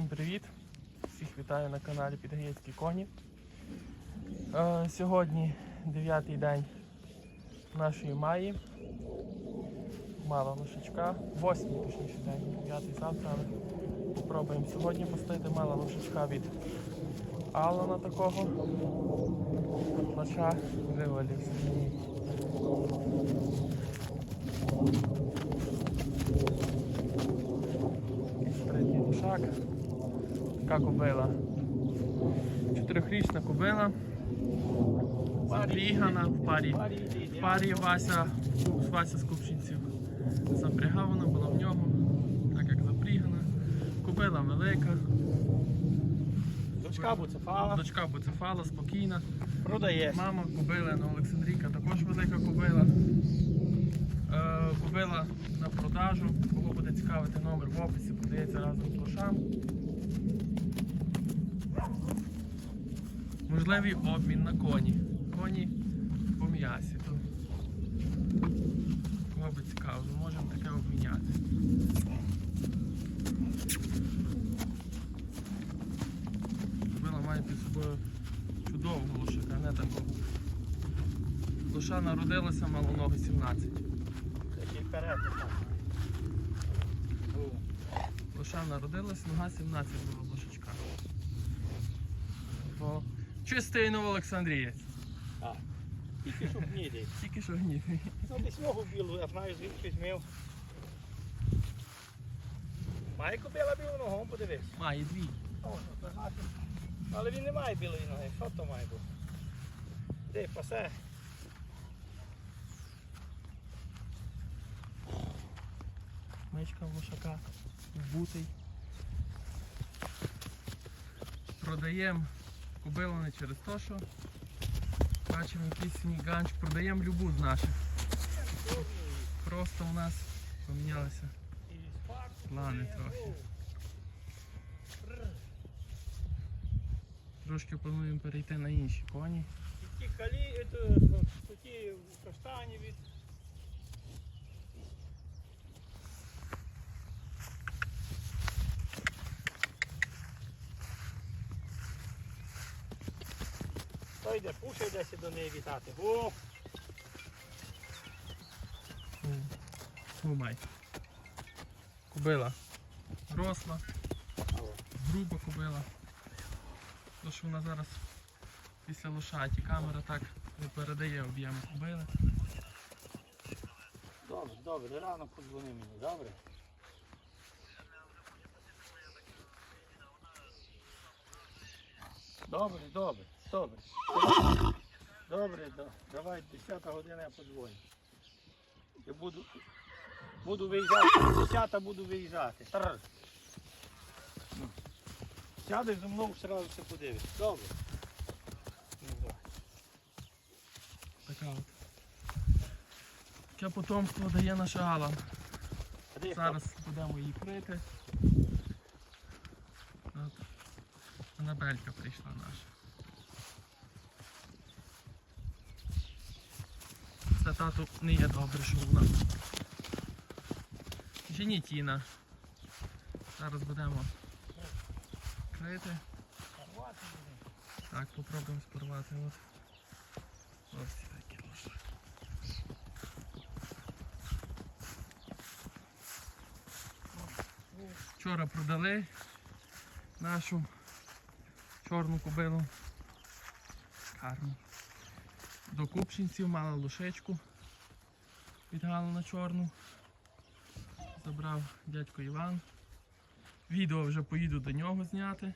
Всім привіт! Всіх вітаю на каналі Підгаєцькі коні. Е, сьогодні дев'ятий день нашої маї. Мало лошачка. Восьмий точніше день, дев'ятий завтра, але попробуємо сьогодні пустити мало лошачка від Алана такого. Лоша вивалився. Третій лошак. Така кобила. Чотирьохрічна кобила. Запрігана в парі. В парі Вася, Вася з Купчинців. Запрягав вона була в нього, так як запрігана. Кобила велика. Дочка буцефала, Дочка буцефала, спокійна. продає. Мама кобила на Олександрійка також велика кобила. Е, кобила на продажу. Кого буде цікавити номер в описі, подається разом з лошам. Можливий обмін на коні. Коні по м'ясі. Кого би цікаво, ми можемо таке обміняти. Кобила має під собою чудового лошака, не такого. Лоша народилася малоноги 17. Такий вперед. Лоша народилась, нога 17 була лошачка. Бо чистий Новоолександрієць. А, тільки щоб гніди. Тільки що гнівий. Ну, десь ногу білу, я знаю, звідки змів. Має кобила білу ногу, подивись. Має дві. О, ну, то. Але він не має білої ноги. Що то має бути? Де пасе? Мечка лошака вбутий. Продаємо кобилу не через те, що бачимо якийсь свій ганч. Продаємо любу з наших. Просто у нас помінялися плани трохи. Трошки плануємо перейти на інші коні. І ті калі, це, ті каштані від. Той йде, пушай десь до неї вітати. О, Тримай. Кобила. Росла, груба кобила. То, що вона зараз після лошаті камера так не передає об'єм кобили. Добре, добре, рано подзвони мені, добре? Добре, добре, добре. Добре, да- давай 10 година я подзвоню. Я буду, буду виїжджати, 10 буду виїжджати. Ну. Сядеш зі мною одразу все подивишся. Добре. Ну. Така от. Таке потомство дає наша Алан. Зараз будемо її крити. От. Анабелька прийшла наша. Тату не є добре, що вона. Женітіна. Зараз будемо крити. Так, попробуємо спорвати. От. Ось такі лоші. Вчора продали нашу чорну кобилу. Карму. До купчинців мала лошечку. Відгала на чорну. Забрав дядько Іван. Відео вже поїду до нього зняти.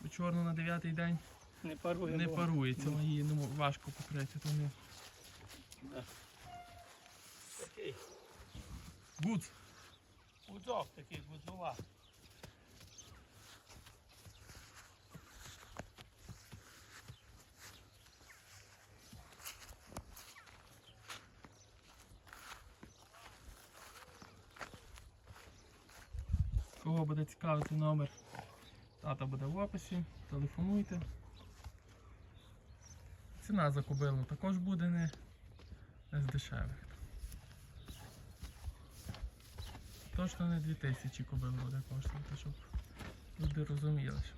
Бо чорну на дев'ятий день Не парує. не парується, її не мо- важко покрити. То не... Такий Гуц. гудзок такий гудзова. Кого буде цікавити номер, тата буде в описі, телефонуйте. Ціна за кобилу також буде не, не з дешевих. Точно не 2000 кобил буде коштувати, щоб люди розуміли, що.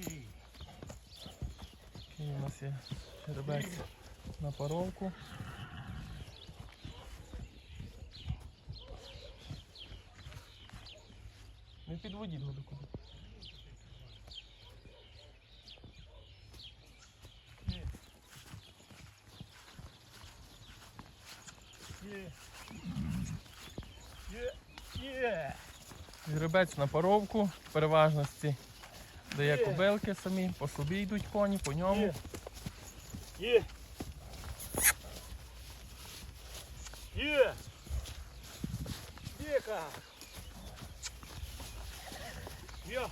Такий у нас є жеребець на паровку. Не підводіть його куди. Є. Є. Є. Жеребець на паровку, в переважності дає кобилки самі, по собі йдуть коні, по ньому. Є. Є. Є. Є, ка. Є.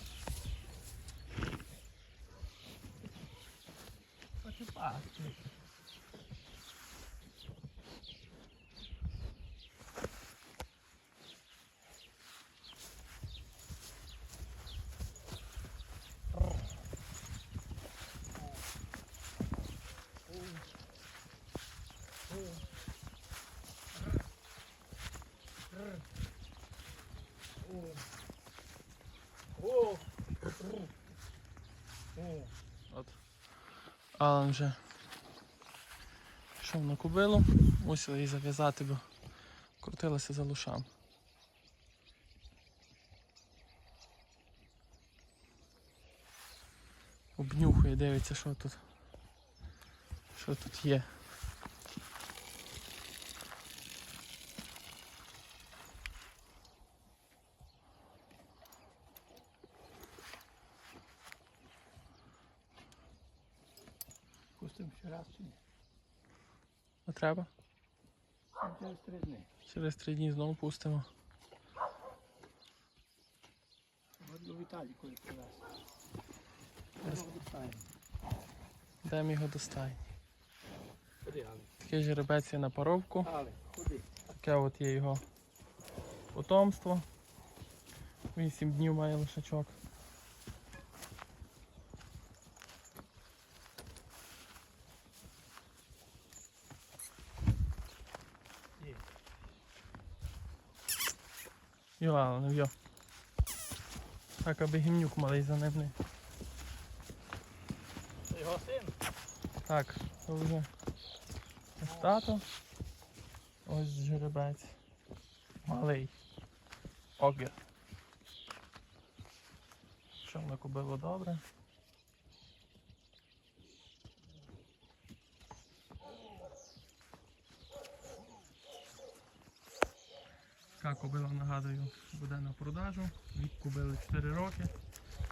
Хочу пасти. О. О. От. Алан вже йшов на кобилу, мусили її зав'язати, бо крутилася за лушам. Обнюхує, дивиться, що тут. Що тут є. Пустим ще раз чи ні? Не треба? Там Через три дні. Через три дні знову пустимо. От до Віталій коли привез. Достанемо. Йдемо його достай. Ходи, Але. Такий жеребець є на паровку. Але, ходи. Таке от є його потомство. Вісім днів має лишачок. Є. Йо, не йо. Так, аби гімнюк малий за ним не. Це його син? Так, то вже ось тато. Ось жеребець. Малий. Огір. Що на кубило добре. Така кобила, нагадую, буде на продажу. Вік кобили 4 роки.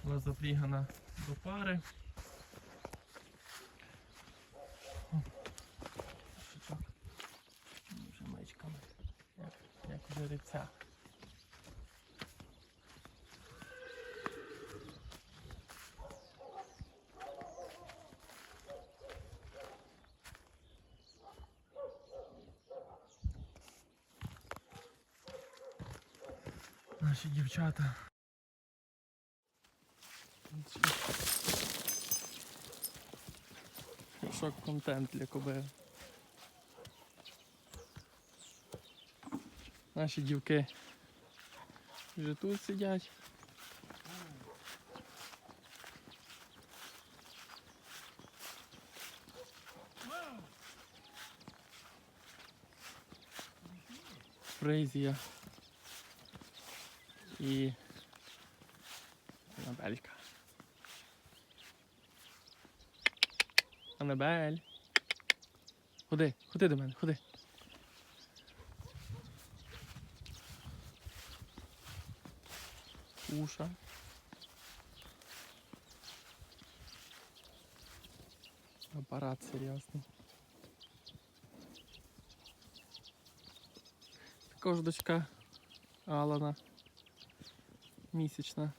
Була запрігана до пари. Шичок. Вже мичками. Як, як жеребця. Наші дівчата. Шок контент для кобили. Наші дівки вже тут сидять. Фрейзія і Анабелька. Анабель. Ходи, ходи до мене, ходи. Уша. Апарат серйозний. Також дочка Алана. Місячна.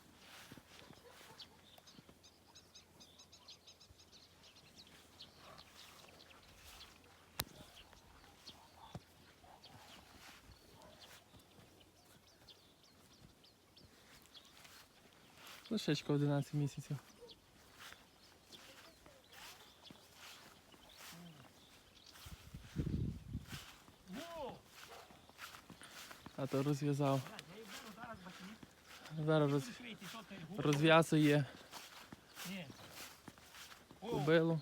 Лишечка 11 місяців. А то розв'язав. блядь, я їх буду зараз бачити. Зараз роз... Розв'язує кобилу.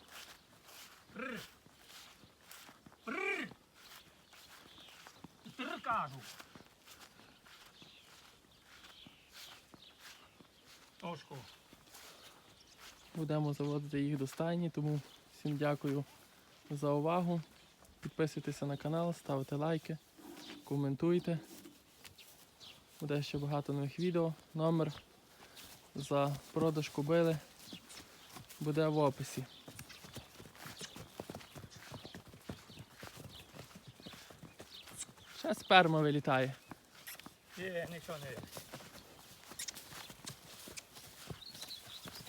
Кажу. Тошко. Будемо заводити їх до стайні, тому всім дякую за увагу. Підписуйтеся на канал, ставте лайки, коментуйте. Буде ще багато нових відео. Номер за продаж кобили буде в описі. Ще сперма вилітає. Є, нічого не є.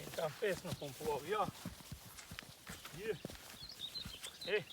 Він там писно помпував. Я. Є. Е.